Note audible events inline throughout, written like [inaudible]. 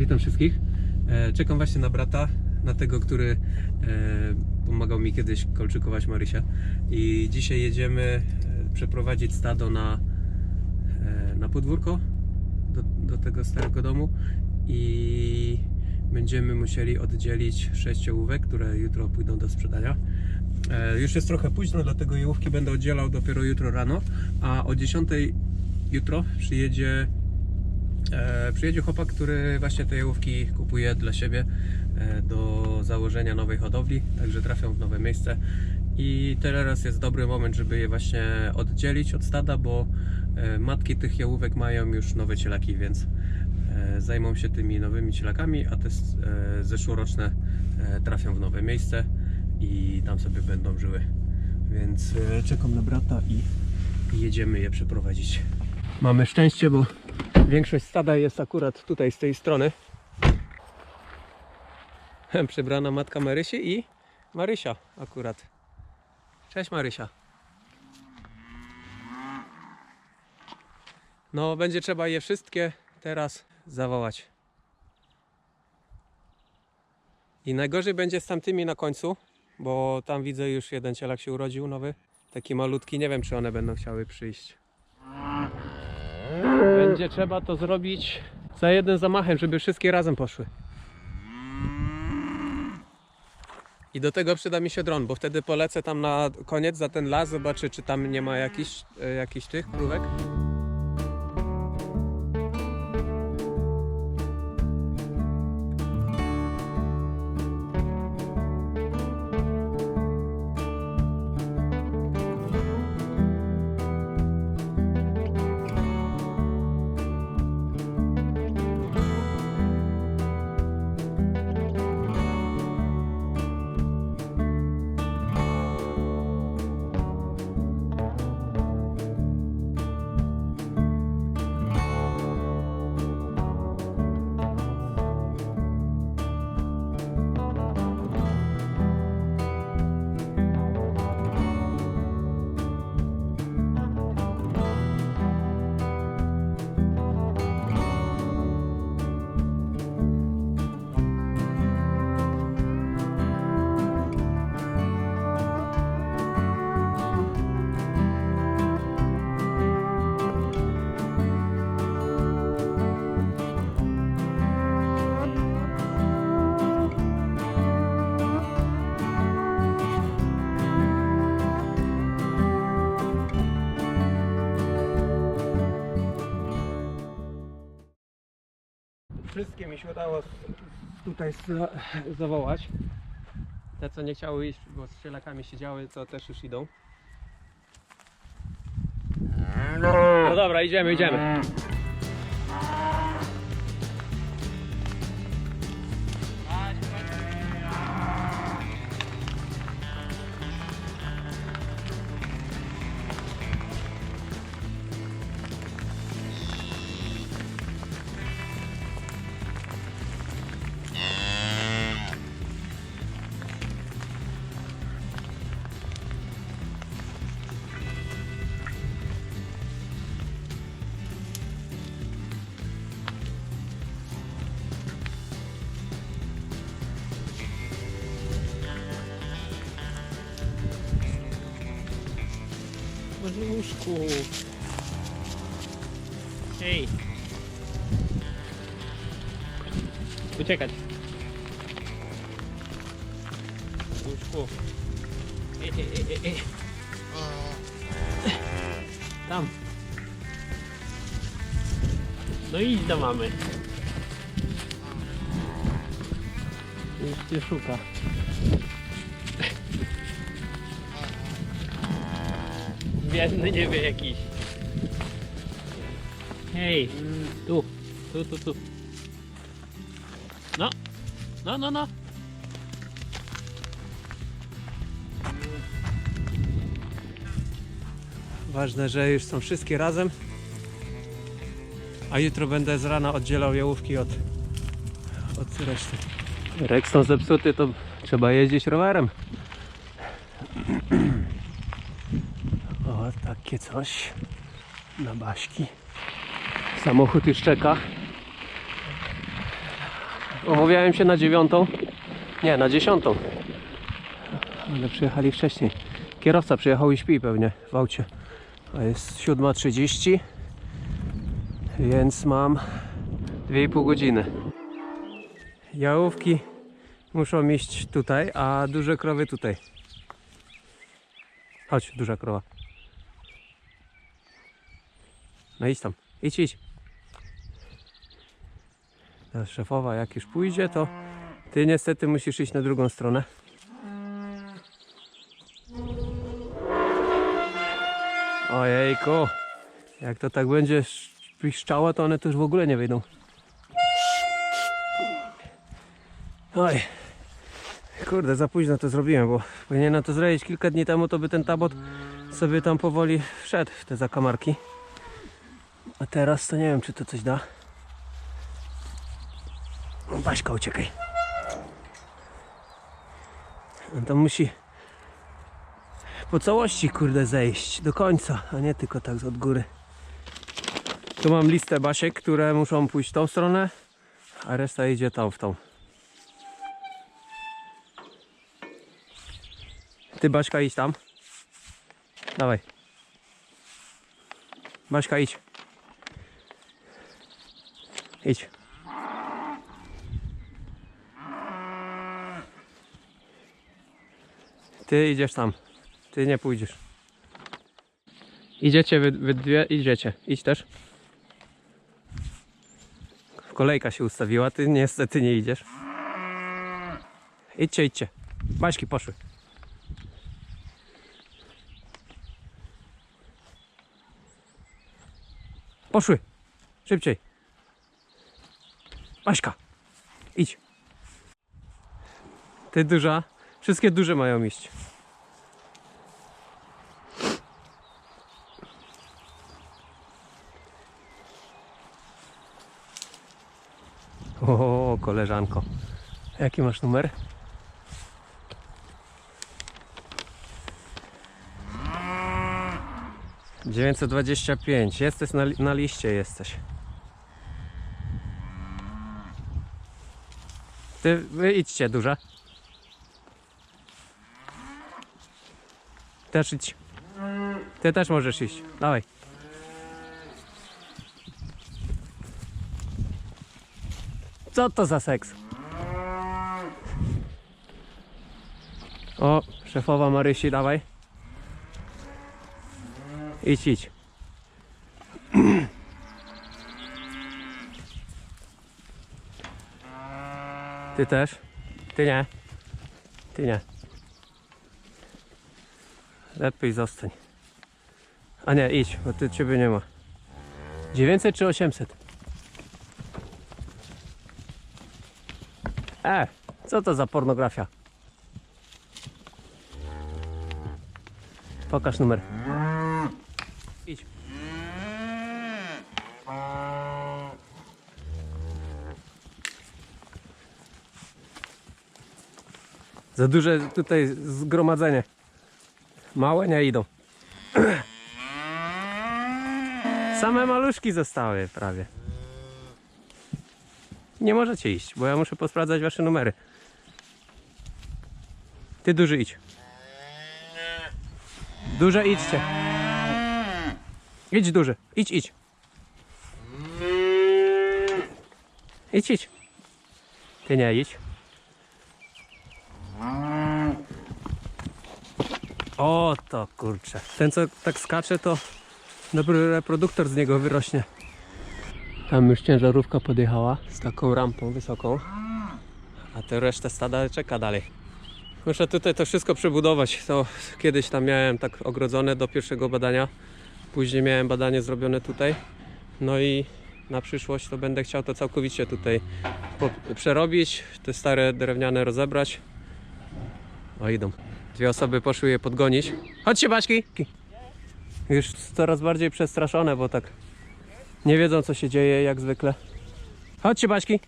Witam wszystkich. E, Czekam właśnie na brata, na tego, który e, pomagał mi kiedyś kolczykować Marysia. I dzisiaj jedziemy e, przeprowadzić stado na, na podwórko do, do tego starego domu i będziemy musieli oddzielić sześć ołówek, które jutro pójdą do sprzedania. Już jest trochę późno, dlatego jałówki będę oddzielał dopiero jutro rano, a o 10 jutro przyjedzie E, przyjedzie chłopak, który właśnie te jałówki kupuje dla siebie e, do założenia nowej hodowli, także trafią w nowe miejsce i teraz jest dobry moment, żeby je właśnie oddzielić od stada, bo e, matki tych jałówek mają już nowe cielaki, więc e, zajmą się tymi nowymi cielakami, a te e, zeszłoroczne e, trafią w nowe miejsce i tam sobie będą żyły. Więc e, czekam na brata i jedziemy je przeprowadzić. Mamy szczęście, bo Większość stada jest akurat tutaj z tej strony. [laughs] Przebrana matka Marysi i Marysia akurat. Cześć Marysia. No, będzie trzeba je wszystkie teraz zawołać. I najgorzej będzie z tamtymi na końcu, bo tam widzę już jeden cielak się urodził nowy. Taki malutki, nie wiem czy one będą chciały przyjść. Będzie trzeba to zrobić za jednym zamachem, żeby wszystkie razem poszły. I do tego przyda mi się dron, bo wtedy polecę tam na koniec za ten las, zobaczę czy tam nie ma jakichś, e, jakichś tych krówek. Mi się udało tutaj za- zawołać. Te co nie chciały iść, bo z cielakami siedziały, to też już idą. No dobra, idziemy, idziemy. Łóżku. Hej. Uciekać. Łóżku. Ej, ej, ej, ej, ej. Tam. No idź do mamy. Już cię szuka. Biedny nie wie jakiś. Hej, tu, tu, tu, tu. No, no, no, no. Ważne, że już są wszystkie razem. A jutro będę z rana oddzielał jałówki od, od reszty. Rexton zepsuty, to trzeba jeździć rowerem. O, takie coś na baśki. Samochód już czeka. Umówiłem się na dziewiątą. Nie, na dziesiątą. Ale przyjechali wcześniej. Kierowca przyjechał i śpi pewnie w aucie. A jest 7.30, więc mam 2,5 godziny. Jałówki muszą iść tutaj, a duże krowy tutaj. Chodź, duża krowa. No idź tam, idź, idź. Ta szefowa jak już pójdzie, to ty niestety musisz iść na drugą stronę. Ojejku, jak to tak będzie sz- piszczało, to one to już w ogóle nie wyjdą. Oj, kurde, za późno to zrobiłem, bo powinienem to zrobić kilka dni temu, to by ten tabot sobie tam powoli wszedł w te zakamarki. A teraz to nie wiem, czy to coś da. O, Baśka, uciekaj. On tam musi po całości, kurde, zejść do końca, a nie tylko tak od góry. Tu mam listę basiek, które muszą pójść w tą stronę, a reszta idzie tam w tą. Ty, Baśka, idź tam. Dawaj. Baśka, idź. Idź. Ty idziesz tam. Ty nie pójdziesz. Idziecie wy, wy dwie, idziecie. Idź też. Kolejka się ustawiła, ty niestety nie idziesz. Idźcie, idźcie. Baśki poszły. Poszły. Szybciej. Baśka. Idź. Ty duża. Wszystkie duże mają iść. O, koleżanko. Jaki masz numer? Dziewięćset dwadzieścia pięć. Jesteś na, na liście jesteś. Ty idźcie duża. Też idź. Ty też możesz iść. Dawaj. Co to za seks? O, szefowa Marysi, dawaj. Idź, idź. [clears throat] Ty też? Ty nie. Ty nie. Lepiej zostań. A nie, idź, bo ty ciebie nie ma. 900 czy 800? E, co to za pornografia? Pokaż numer. Idź. Za duże tutaj zgromadzenie. Małe nie idą. [clears throat] Same maluszki zostały prawie. Nie możecie iść, bo ja muszę posprawdzać wasze numery. Ty duży idź. Duże idźcie. Idź duży. Idź, idź. Idź, idź. Ty nie idź. O to kurczę. Ten co tak skacze to dobry reproduktor z niego wyrośnie. Tam już ciężarówka podjechała z taką rampą wysoką. A tę resztę stada czeka dalej. Muszę tutaj to wszystko przebudować. To kiedyś tam miałem tak ogrodzone do pierwszego badania. Później miałem badanie zrobione tutaj. No i na przyszłość to będę chciał to całkowicie tutaj przerobić. Te stare drewniane rozebrać. O idą. Dwie osoby poszły je podgonić. Chodźcie, Baśki! Już coraz bardziej przestraszone, bo tak nie wiedzą, co się dzieje, jak zwykle. Chodźcie, Baśki!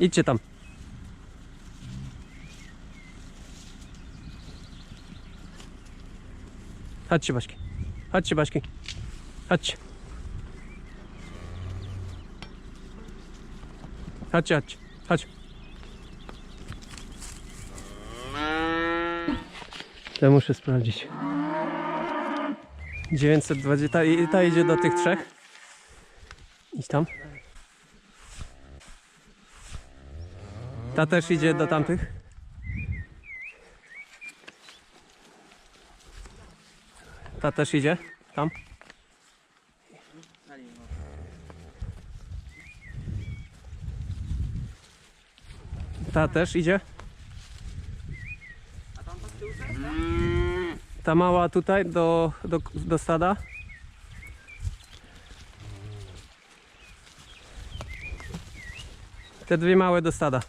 Idźcie tam. Chodźcie, Baśki. Chodźcie, Baśki. Chodźcie. Chodźcie, chodźcie. Chodź. Muszę sprawdzić. 920, ta, ta idzie do tych trzech. Idź tam. Ta też idzie do tamtych. Ta też idzie tam. Ta też idzie. Ta mała tutaj do, do, do stada. Te dwie małe do stada.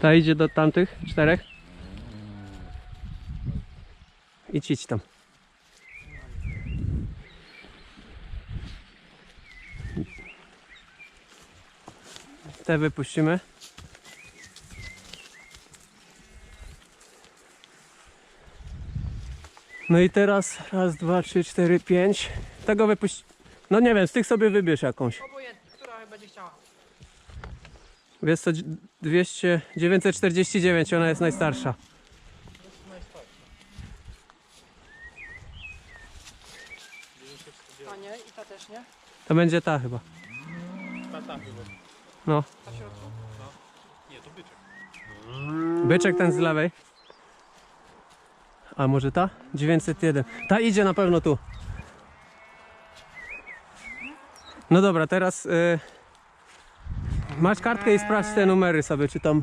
Ta idzie do tamtych czterech. Idź, idź tam. Te wypuścimy. No i teraz raz, dwa, trzy, cztery, pięć. Tego wypuść. No nie wiem, z tych sobie wybierz jakąś. Obojętnie, która będzie chciała. Wiesz co, 200, 949, ona jest najstarsza. A nie, i ta też nie? To będzie ta chyba. No. Ta w środku? Byczek ten z lewej. A może ta? 901. Ta idzie na pewno tu. No dobra, teraz y, masz kartkę i sprawdź te numery sobie, czy tam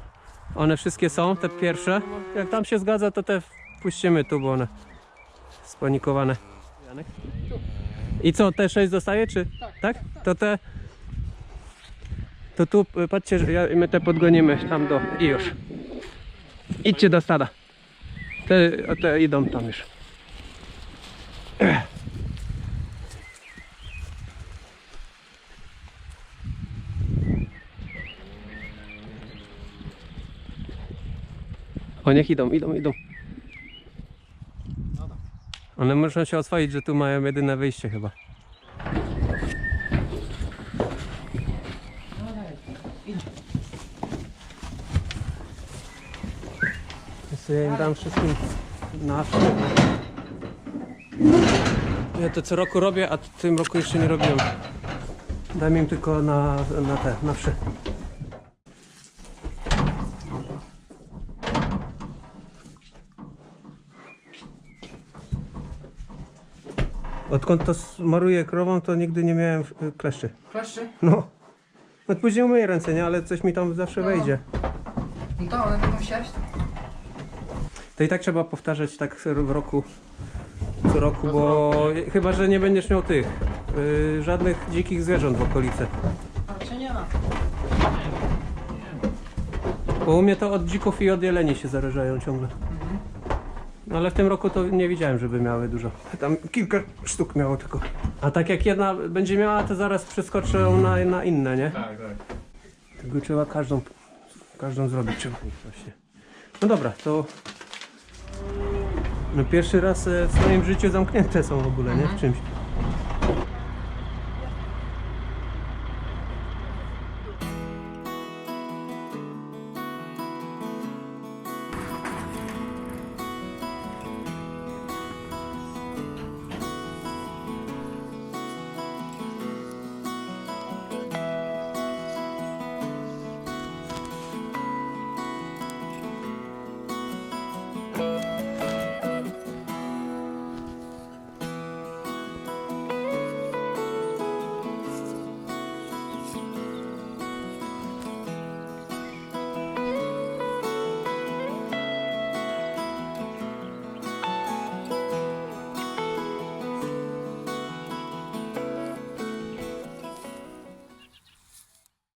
one wszystkie są, te pierwsze. Jak tam się zgadza, to te puścimy tu, bo one spanikowane. I co, te 6 zostaje, czy? Tak. To te... To tu, y, patrzcie, że ja, my te podgonimy tam do... i już. Idźcie do stada. Te, te idą tam już. O, niech idą, idą, idą. One muszą się oswoić, że tu mają jedyne wyjście chyba. Ja im dam wszystkim na Ja to co roku robię, a w tym roku jeszcze nie robiłem. Dam im tylko na, na te, na wszy. Odkąd to smaruję krową, to nigdy nie miałem y, kleszczy. Kleszcze? No. No później umyję ręce, nie? Ale coś mi tam zawsze No. wejdzie. No to będą siać. To i tak trzeba powtarzać tak w roku, co roku, bo chyba, że nie będziesz miał tych, y, żadnych dzikich zwierząt w okolicy. A czy nie ma? Bo u mnie to od dzików i od jeleni się zarażają ciągle. No ale w tym roku to nie widziałem, żeby miały dużo. Tam kilka sztuk miało tylko. A tak jak jedna będzie miała, to zaraz przeskoczą na, na inne, nie? Tak, tak. Tego trzeba każdą, każdą zrobić trzeba. Właśnie. No dobra, to no pierwszy raz e, w swoim życiu zamknięte są w ogóle, nie? W czymś.